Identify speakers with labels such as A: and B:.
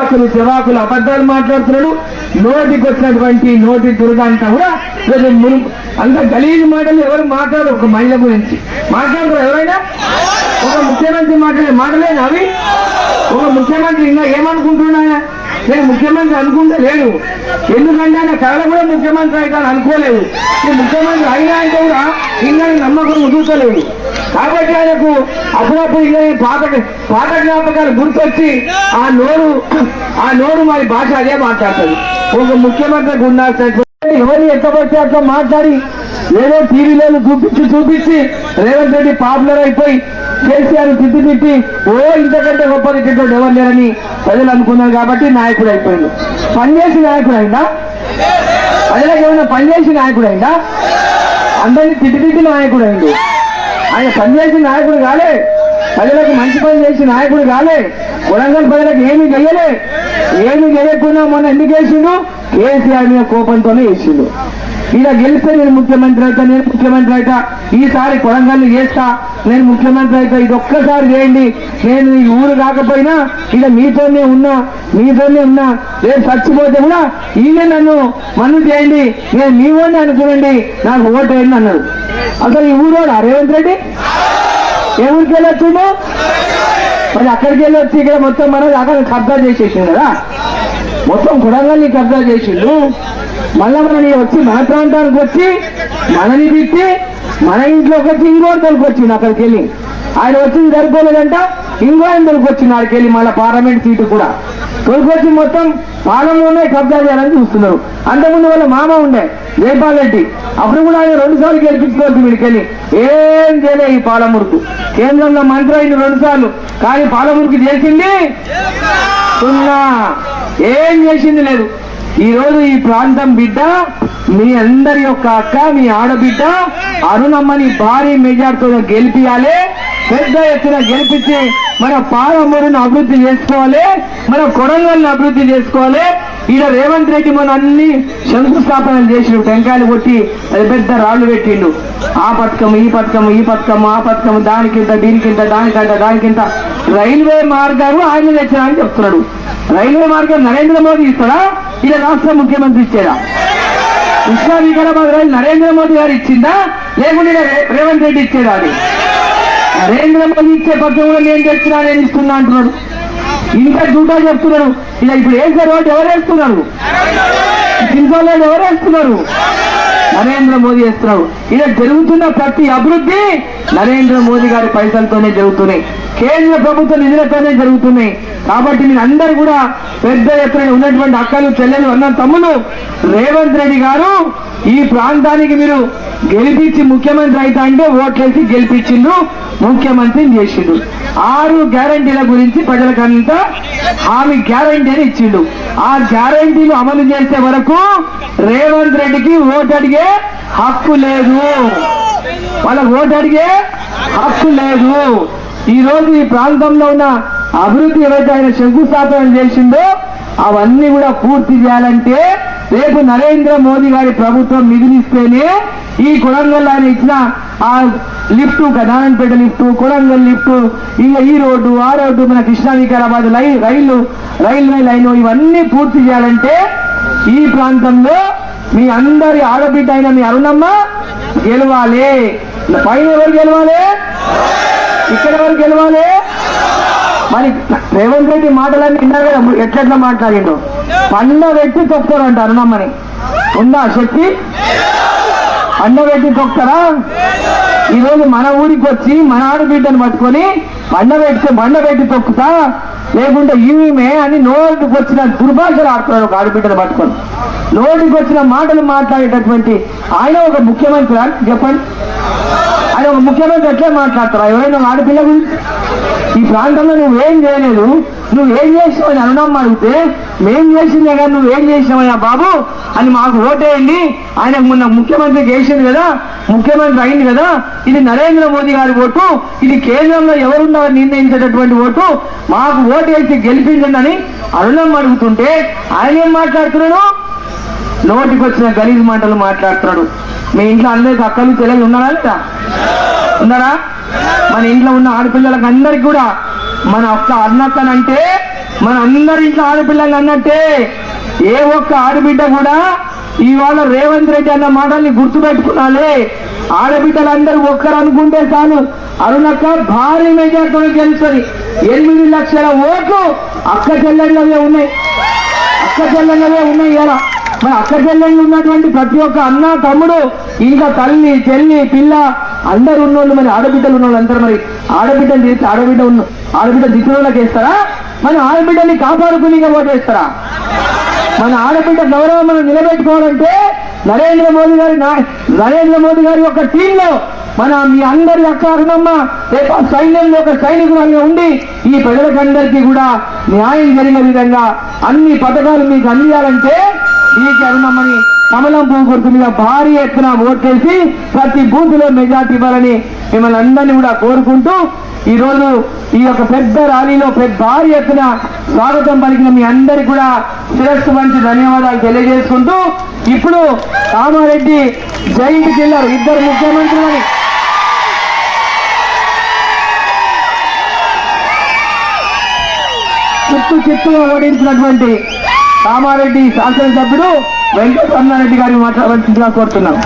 A: అసలు చెవాకులు అబద్ధాలు మాట్లాడుతున్నాడు. నోటికి వచ్చినటువంటి నోటి దురద అంతా కూడా లేదు మును అంత గలీజ్ మాటలు ఎవరు మాట్లాడరు. ఒక మహిళ గురించి మాట్లాడరు ఎవరైనా? ఒక ముఖ్యమంత్రి మాట్లాడే మాటలేనా అవి. ఒక ముఖ్యమంత్రి ఇంకా ఏమనుకుంటున్నాయా? నేను ముఖ్యమంత్రి అనుకుంటే లేదు. ఎందుకంటే ఆయన కళ కూడా ముఖ్యమంత్రి అవుతాను అనుకోలేదు. ఈ ముఖ్యమంత్రి అయినా అంటే కూడా ఇంకా నమ్మకం ఉదుతలేదు కాబట్టి ఆయనకు అప్పుడప్పుడు ఇంకా పాత పాత జ్ఞాపకాలు గుర్తొచ్చి ఆ నోరు ఆ నోరు మరి భాష అదే మాట్లాడుతుంది. ఒక ముఖ్యమంత్రికి ఉండాల్సినటువంటి ఎవరిని ఎక్కబడితే అట్లా మాట్లాడి ఏదో టీవీలలో చూపించి చూపించి రేవంత్ రెడ్డి పాపులర్ అయిపోయి కేసీఆర్ తిట్టి తిట్టి ఓ ఇంతకంటే గొప్ప తిట్టేటోడు ఎవరు లేరని ప్రజలు అనుకున్నారు కాబట్టి నాయకుడు అయిపోయింది పనిచేసి నాయకుడు అయిందా ప్రజలకు ఏమైనా పనిచేసి నాయకుడు అయిందా అందరినీ తిట్టి తిట్టి నాయకుడు అయింది ఆయన పనిచేసి నాయకుడు కాలే. ప్రజలకు మంచి పని చేసి నాయకుడు కాలే. వరంగల్ ప్రజలకు ఏమి చెయ్యలే. ఏమి చేయకుండా మొన్న ఎందుకు వేసిండు కేసీఆర్ మీద కోపంతోనే వేసిండు ఇలా గెలిస్తే నేను ముఖ్యమంత్రి అవుతా నేను ముఖ్యమంత్రి అవుతా ఈసారి కొడంగల్ని చేస్తా నేను ముఖ్యమంత్రి అయితా. ఇది ఒక్కసారి చేయండి. నేను ఈ ఊరు కాకపోయినా ఇక మీతోనే ఉన్నా మీతోనే ఉన్నా. రేపు చచ్చిపోతే కూడా ఈయన నన్ను మన్ను చేయండి. నేను మీ వాడిని అనుకునండి. నాకు ఓటు వేయండి అన్నాడు. అసలు ఈ ఊరోడా? రేవంత్ రెడ్డి? ఏ ఊరికి వెళ్ళొచ్చిండు? మరి అక్కడికి వెళ్ళి వచ్చి ఇక్కడ మొత్తం మనది అక్కడ కబ్జా చేసేసిండు కదా? మొత్తం కొడంగల్ని కబ్జా చేసిండు. మళ్ళా మనని వచ్చి మన ప్రాంతానికి వచ్చి మనని తిట్టి మన ఇంట్లోకి వచ్చి ఇంకోటి తొలికొచ్చిండు అక్కడికి వెళ్ళి. ఆయన వచ్చింది సరిపోలేదంట ఇంకో ఆయన తొలికొచ్చిండు వెళ్ళి మళ్ళీ పార్లమెంట్ సీటు కూడా. తొలికొచ్చి మొత్తం పాలనలోనే కబ్జా చేయాలని చూస్తున్నారు. అంతకుముందు వాళ్ళ మామ ఉండే జైపాల్ రెడ్డి. అప్పుడు కూడా ఆయన రెండు సార్లు గెలిపించుకోవచ్చు వీడికెళ్ళి ఏం చేయలే ఈ పాలమూరుకు. కేంద్రంలో మంత్రి అయింది రెండు సార్లు. కానీ పాలమూరుకు చేసింది సున్నా. ఏం చేసింది లేదు. ఈ రోజు ఈ ప్రాంతం బిడ్డ మీ అందరి యొక్క అక్క మీ ఆడబిడ్డ అరుణమ్మని భారీ మెజార్టీతో గెలిపియాలి. పెద్ద ఎత్తున గెలిపించి మన పాలమూరును అభివృద్ధి చేసుకోవాలి మన కొడంగల్ని అభివృద్ధి చేసుకోవాలి. ఈడ రేవంత్ రెడ్డి మన అన్ని శంకుస్థాపనలు చేసిండు టెంకాయలు కొట్టి అది పెద్ద రాళ్ళు పెట్టిండు. ఆ పథకం ఈ పథకం ఈ పథకం ఆ పథకం దానికింత దీనికింత దానికంత దానికింత. రైల్వే మార్గాలు ఆయన తెచ్చినా అని చెప్తున్నాడు. రైల్వే మార్గం నరేంద్ర మోదీ ఇస్తాడా? ఇలా రాష్ట్ర ముఖ్యమంత్రి ఇచ్చాడా కృష్ణా వికారాబాద్ రైలు నరేంద్ర మోదీ గారు ఇచ్చిందా? లేకుంటే రేవంత్ రెడ్డి ఇచ్చాడా అది? నరేంద్ర మోదీ ఇచ్చే పథకం కూడా నేను తెచ్చినా నేను ఇస్తున్నా అంటున్నాడు. ఇంకా జూటా చెప్తున్నారు ఇలా ఇప్పుడు వేసే రోడ్డు ఎవరు వేస్తున్నారు? సింగోళ్ళు ఎవరు వేస్తున్నారు? నరేంద్ర మోదీ వేస్తున్నారు ఇలా జరుగుతున్న ప్రతి అభివృద్ధి నరేంద్ర మోదీ గారి పైసలతోనే జరుగుతున్నాయి. కేంద్ర ప్రభుత్వ నిధులతోనే జరుగుతున్నాయి. కాబట్టి మీరు అందరు కూడా పెద్ద ఎత్తున ఉన్నటువంటి అక్కలు చెల్లెలు అన్న తమ్ములు రేవంత్ రెడ్డి గారు ఈ ప్రాంతానికి మీరు గెలిపించి ముఖ్యమంత్రి అయితే అంటే ఓట్లేసి గెలిపించిండ్రు ముఖ్యమంత్రిని చేసిండు ఆరు గ్యారంటీల గురించి ప్రజలకంతా హామీ గ్యారంటీ అని ఇచ్చిండు ఆ గ్యారంటీలు అమలు చేసే వరకు రేవంత్ రెడ్డికి ఓటు అడిగే హక్కు లేదు. వాళ్ళకు ఓటు అడిగే హక్కు లేదు. ఈ రోజు ఈ ప్రాంతంలో ఉన్న అభివృద్ధి ఏవైతే ఆయన శంకుస్థాపన చేసిందో అవన్నీ కూడా పూర్తి చేయాలంటే రేపు నరేంద్ర మోదీ గారి ప్రభుత్వం నిధులిస్తేనే ఈ కొడంగల్ ఆయన ఇచ్చిన ఆ lift Gadanampet lift Kodangal lift ఇంకా ఈ రోడ్డు ఆ రోడ్డు మన Krishna Vikarabad line rail railway line ఇవన్నీ పూర్తి చేయాలంటే ఈ ప్రాంతంలో మీ అందరి ఆడబిడ్డ అయిన మీ అరుణమ్మ గెలవాలి. పైన ఎవరు గెలవాలి? ఇక్కడ ఎవరు గెలవాలి? మరి రేవంత్ రెడ్డి మాటలన్నీ విన్నారు కదా ఎట్లెట్లా మాట్లాడిండు. పండ పెట్టి తొక్కుతారంట అరుణమ్మని. ఉందా శక్తి? పండ పెట్టి తొక్కుతారా? ఈరోజు మన ఊరికి వచ్చి మన ఆడబిడ్డను పట్టుకొని బండ పెట్టి బండ పెట్టి తొక్కుతా? లేకుంటే ఈమె అని నోటికి వచ్చిన దుర్భాషలు ఆడుతున్నాడు ఒక ఆడబిడ్డను పట్టుకొని. నోటికి వచ్చిన మాటలు మాట్లాడేటటువంటి ఆయన ఒక ముఖ్యమంత్రి చెప్పండి. ఆయన ఒక ముఖ్యమంత్రి ఎట్లా మాట్లాడతారా? ఎవరైనా ఆడపిల్ల గురించి ఈ ప్రాంతంలో నువ్వేం చేయలేదు నువ్వేం చేసావని అనునమ్మ అడిగితే మేం చేసిందే కానీ నువ్వేం చేసావయ్యా బాబు అని మాకు ఓటేయండి. ఆయన మొన్న ముఖ్యమంత్రి చేసింది కదా ముఖ్యమంత్రి అయింది కదా ఇది నరేంద్ర మోదీ గారి ఓటు ఇది కేంద్రంలో ఎవరున్నా నిర్ణయించేటటువంటి ఓటు మాకు ఓటు వేసి గెలిపించండి అరుణమ్మ అడుగుతుంటే ఆయన ఏం మాట్లాడుతున్నాడు? నోటికి వచ్చిన గలీజ్ మాటలు మాట్లాడుతున్నాడు. మీ ఇంట్లో అందరికి అక్కలు చెల్లెలు ఉన్నారా లేదా? ఉన్నారా? మన ఇంట్లో ఉన్న ఆడపిల్లలకు అందరికి కూడా మన ఒక్క అన్నతనంటే మన అందరి ఇంట్లో ఆడపిల్లలు అన్నట్టే ఏ ఒక్క ఆడబిడ్డ కూడా ఇవాళ రేవంత్ రెడ్డి అన్న మాటల్ని గుర్తుపెట్టుకున్నాలే. ఆడబిడ్డలందరూ ఒక్కరు అనుకుంటే చాలు. అరుణక్క భారీ మెజార్టీతో గెలుస్తుంది. ఎనిమిది లక్షల ఓట్లు అక్క చెల్లెళ్ళవే ఉన్నాయి. అక్క చెల్లెళ్ళవే ఉన్నాయి ఇలా మరి అక్క చెల్లెళ్ళు ఉన్నటువంటి ప్రతి ఒక్క అన్న తమ్ముడు ఇంకా తల్లి చెల్లి పిల్ల అందరు ఉన్నోళ్ళు మరి ఆడబిడ్డలు ఉన్నోళ్ళు అందరూ మరి ఆడబిడ్డలు చేస్తే ఆడబిడ్డ ఉన్న ఆడబిడ్డ దిక్కులోకి వేస్తారా? మన ఆడబిడ్డని కాపాడుకుని ఓటేస్తారా మన ఆడబిడ్డ గౌరవం మనం నిలబెట్టుకోవాలంటే నరేంద్ర మోదీ గారి నరేంద్ర మోదీ గారి యొక్క టీంలో మన మీ అందరి యొక్క అరుణమ్మ రేపు సైన్యంలో ఒక సైనికురాలుగా ఉండి ఈ ప్రజలకందరికీ కూడా న్యాయం జరిగిన విధంగా అన్ని పథకాలు మీకు అందియాలంటే ఈ అరుణమ్మని కమలం పువ్వు గుర్తు మీద భారీ ఎత్తున ఓట్లేసి ప్రతి బూత్లో మెజార్టీ ఇవ్వాలని మిమ్మల్ని అందరినీ కూడా కోరుకుంటూ ఈ రోజు ఈ యొక్క పెద్ద ర్యాలీలో పెద్ద భారీ ఎత్తున స్వాగతం పలికిన మీ అందరికి కూడా శిరస్సు మంచి ధన్యవాదాలు తెలియజేసుకుంటూ ఇప్పుడు కామారెడ్డి జైంట్ వెళ్ళారు ఇద్దరు ముఖ్యమంత్రులని. చిత్తు చిత్తుగా ఓడించినటువంటి కామారెడ్డి శాసనసభ్యుడు వెంకట రమణారెడ్డి గారిని మాట్లాడవలసిందిగా కోరుతున్నాం.